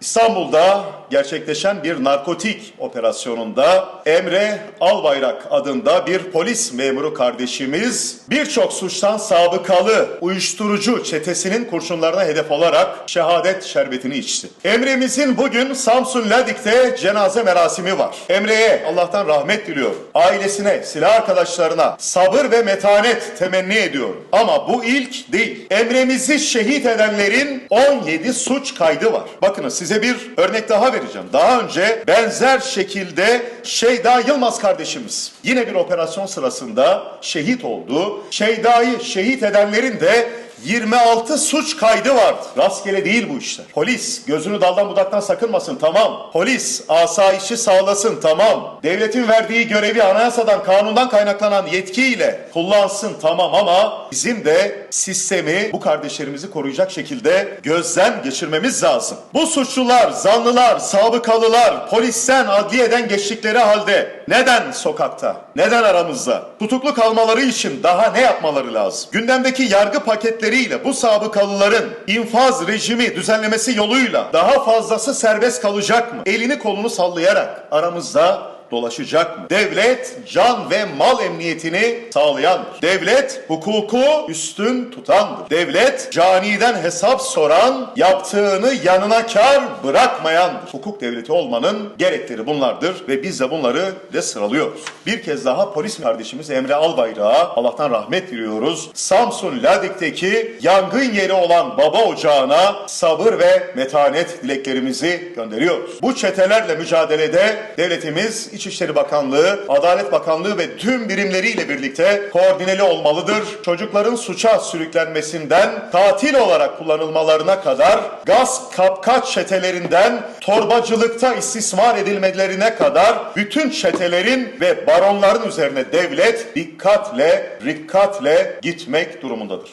İstanbul'da gerçekleşen bir narkotik operasyonunda Emre Albayrak adında bir polis memuru kardeşimiz birçok suçtan sabıkalı uyuşturucu çetesinin kurşunlarına hedef olarak şehadet şerbetini içti. Emre'mizin bugün Samsun Ladik'te cenaze merasimi var. Emre'ye Allah'tan rahmet diliyorum. Ailesine, silah arkadaşlarına sabır ve metanet temenni ediyorum. Ama bu ilk değil. Emre'mizi şehit edenlerin 17 suç kaydı var. Bakınız size bir örnek daha vereceğim. Daha önce benzer şekilde Şeyda Yılmaz kardeşimiz yine bir operasyon sırasında şehit oldu. Şeyda'yı şehit edenlerin de 26 suç kaydı vardı. Rastgele değil bu işler. Polis gözünü daldan budaktan sakınmasın tamam. Polis asayişi sağlasın tamam. Devletin verdiği görevi anayasadan kanundan kaynaklanan yetkiyle kullansın tamam ama bizim de sistemi bu kardeşlerimizi koruyacak şekilde gözden geçirmemiz lazım. Bu suçlular, zanlılar, sabıkalılar polisten adliyeden geçtikleri halde neden sokakta? Neden aramızda? Tutuklu kalmaları için daha ne yapmaları lazım? Gündemdeki yargı paketleriyle bu sabıkalıların infaz rejimi düzenlemesi yoluyla daha fazlası serbest kalacak mı? Elini kolunu sallayarak aramızda dolaşacak mı? Devlet can ve mal emniyetini sağlayandır. Devlet hukuku üstün tutandır. Devlet caniden hesap soran, yaptığını yanına kar bırakmayandır. Hukuk devleti olmanın gerekleri bunlardır ve biz de bunları de sıralıyoruz. Bir kez daha polis kardeşimiz Emre Albayrak'a Allah'tan rahmet diliyoruz. Samsun Ladik'teki yangın yeri olan baba ocağına sabır ve metanet dileklerimizi gönderiyoruz. Bu çetelerle mücadelede devletimiz İçişleri Bakanlığı, Adalet Bakanlığı ve tüm birimleriyle birlikte koordineli olmalıdır. Çocukların suça sürüklenmesinden katil olarak kullanılmalarına kadar gaz kapkaç çetelerinden torbacılıkta istismar edilmelerine kadar bütün çetelerin ve baronların üzerine devlet dikkatle, rikkatle gitmek durumundadır.